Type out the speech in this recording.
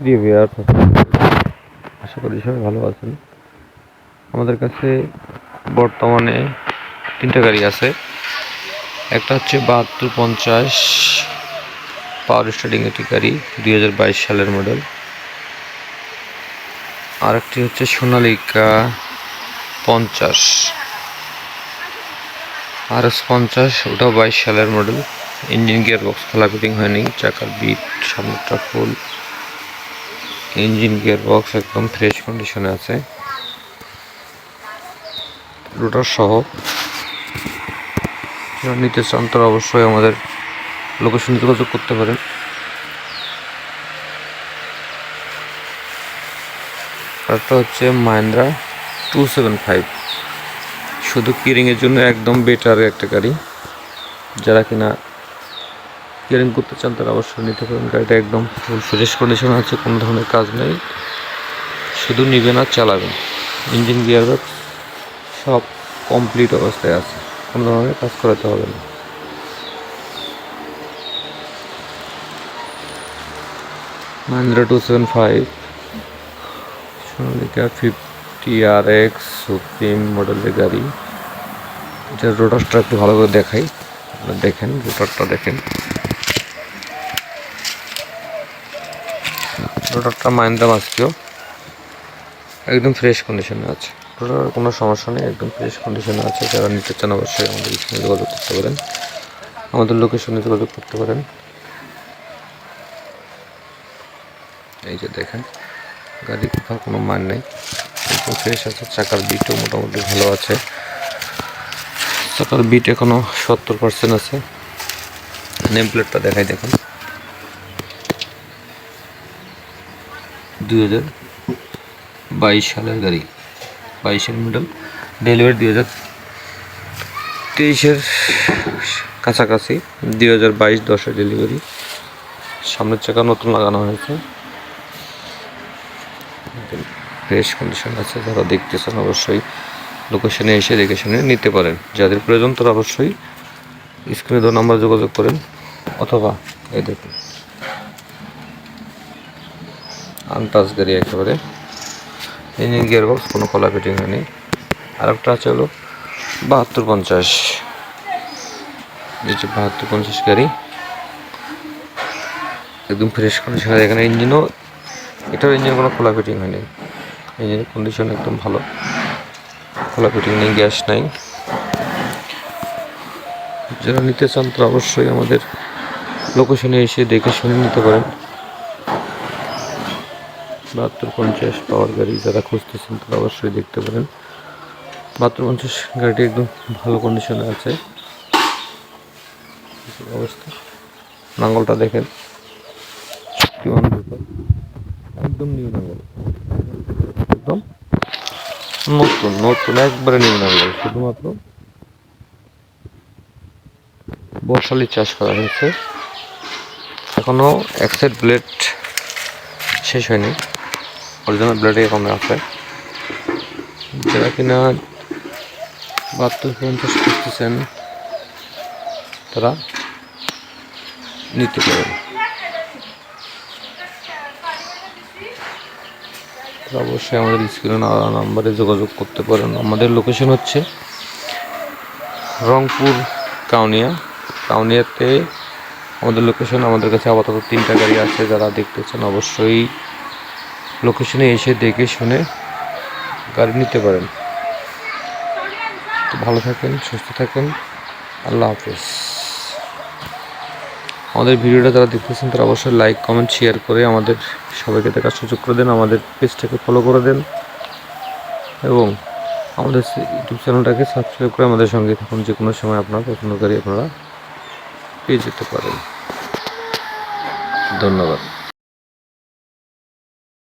প্রিয় বিয়ার আশা করি সবাই ভালো আছেন। আমাদের কাছে বর্তমানে তিনটা গাড়ি আছে। একটা হচ্ছে বাহাত্তর পঞ্চাশ পাওয়ার স্টার্টিং একটি গাড়ি, দুই হাজার বাইশ সালের মডেল আর একটি হচ্ছে সোনালিকা পঞ্চাশ। আর এস পঞ্চাশ, ওটাও বাইশ সালের মডেল ইঞ্জিন গিয়ার বক্স খোলা ফিটিং হয়নি, চাকার বিট সামনেটা ফুল ইঞ্জিন গিয়ার বক্স একদম ফ্রেশ কন্ডিশনে আছে। রোটার সহ। নিতে চান তারা অবশ্যই আমাদের লোকেশন যোগাযোগ করতে পারেন। আরেকটা হচ্ছে মাহিন্দ্রা টু সেভেন ফাইভ শুধু কিরিংয়ের জন্য একদম বেটার একটা গাড়ি। যারা কিনা কিয়ারিং করতে চান তারা অবশ্যই নিতে পারেন। গাড়িটা একদম ফুল ফ্রেশ কন্ডিশন আছে, কোনো ধরনের কাজ নেই। শুধু নিবেন আর চালাবেন। ইঞ্জিন গিয়ার সব কমপ্লিট অবস্থায় আছে। কোনো ধরনের কাজ করাতে হবে না। Mahindra two seven five Sonalika fifty R X supreme মডেলের গাড়ি। এটার রোটারটা একটু ভালো করে দেখাই। দেখেন রোটারটা দেখেন। রোটারটা মাইন্দ্রা মাস্কিও একদম ফ্রেশ কন্ডিশনে আছে। রোটার কোনো সমস্যা নেই, একদম ফ্রেশ কন্ডিশনে আছে। যারা নিতে চান অবশ্যই আমাদের স্ক্রিনে যোগাযোগ করতে পারেন। আমাদের লোকেশনে যোগাযোগ করতে পারেন। এই যে দেখেন, গাড়ি কোথাও কোনো মান নেই। একদম ফ্রেশ আছে, চাকার বিটও মোটামুটি ভালো আছে। চাকার বিট এখনও সত্তর পার্সেন্ট আছে। নেম প্লেটটা দেখাই দেখুন। দুই হাজার বাইশ সালের গাড়ি, বাইশের মডেল ডেলিভারি দুই হাজার তেইশের কাছাকাছি দুই হাজার বাইশ দশের ডেলিভারি সামনের চাকা নতুন লাগানো হয়েছে। ফ্রেশ কন্ডিশন আছে, যারা দেখতেছেন অবশ্যই লোকেশনে এসে দেখে শুনে নিতে পারেন। যাদের প্রয়োজন তারা অবশ্যই স্ক্রিনে দেওয়া নাম্বার যোগাযোগ করেন, অথবা এই দেখুন। আনটাচ গাড়ি একেবারে। ইঞ্জিন গিয়ার বক্স কোনো কলা ফিটিং হয়নি আর একটা আছে হলো বাহাত্তর পঞ্চাশ। এই যে বাহাত্তর পঞ্চাশ গাড়ি। একদম ফ্রেশ কন্ডিশন এখানে ইঞ্জিনও এটার ইঞ্জিন কোনো খোলা ফিটিং হয়নি ইঞ্জিনের কন্ডিশন একদম ভালো। খোলা ফিটিং নেই গ্যাস নাই। যারা নিতে চান তারা অবশ্যই আমাদের লোকেশনে এসে দেখে শুনে নিতে পারেন। বাহাত্তর পঞ্চাশ পাওয়ার গাড়ি, যারা খুঁজতেছেন তারা অবশ্যই দেখতে পারেন। বাহাত্তর পঞ্চাশ গাড়িটি একদম ভালো কন্ডিশনে আছে। অবস্থা? নাঙ্গলটা দেখেন। একদম নিউ নাঙ্গল। একদম নতুন নতুন, একবারে নিউ নাঙ্গল। শুধুমাত্র বর্ষালি চাষ করা হয়েছে। এখনও এক সাইড ব্লেড শেষ হয়নি। অরিজিনাল ব্লেডে এখন আছে। যারা কিনা বাহাত্তর পঞ্চাশ করতেছেন তারা নিতে পারেন। অবশ্যই আমাদের স্ক্রিনে নাম্বারে যোগাযোগ করতে পারেন। আমাদের লোকেশন হচ্ছে রংপুর, কাউনিয়া। কাউনিয়াতে আমাদের লোকেশন আমাদের কাছে আপাতত তিনটা গাড়ি আছে, যারা দেখতেছেন অবশ্যই লোকেশনে এসে দেখে শুনে গাড়ি নিতে পারেন। তো ভালো থাকেন, সুস্থ থাকেন। আল্লাহ হাফেজ। আমাদের ভিডিওটা যারা দেখতেছেন, তারা অবশ্যই লাইক কমেন্ট শেয়ার করে আমাদের সবাইকে দেখার সুযোগ করে দেন, আমাদের পেজটাকে ফলো করে দেন। এবং আমাদের ইউটিউব চ্যানেলটাকে সাবস্ক্রাইব করে আমাদের সঙ্গে থাকুন, যে কোনো সময় আপনার পছন্দ গাড়ি আপনারা পেয়ে যেতে পারেন। ধন্যবাদ।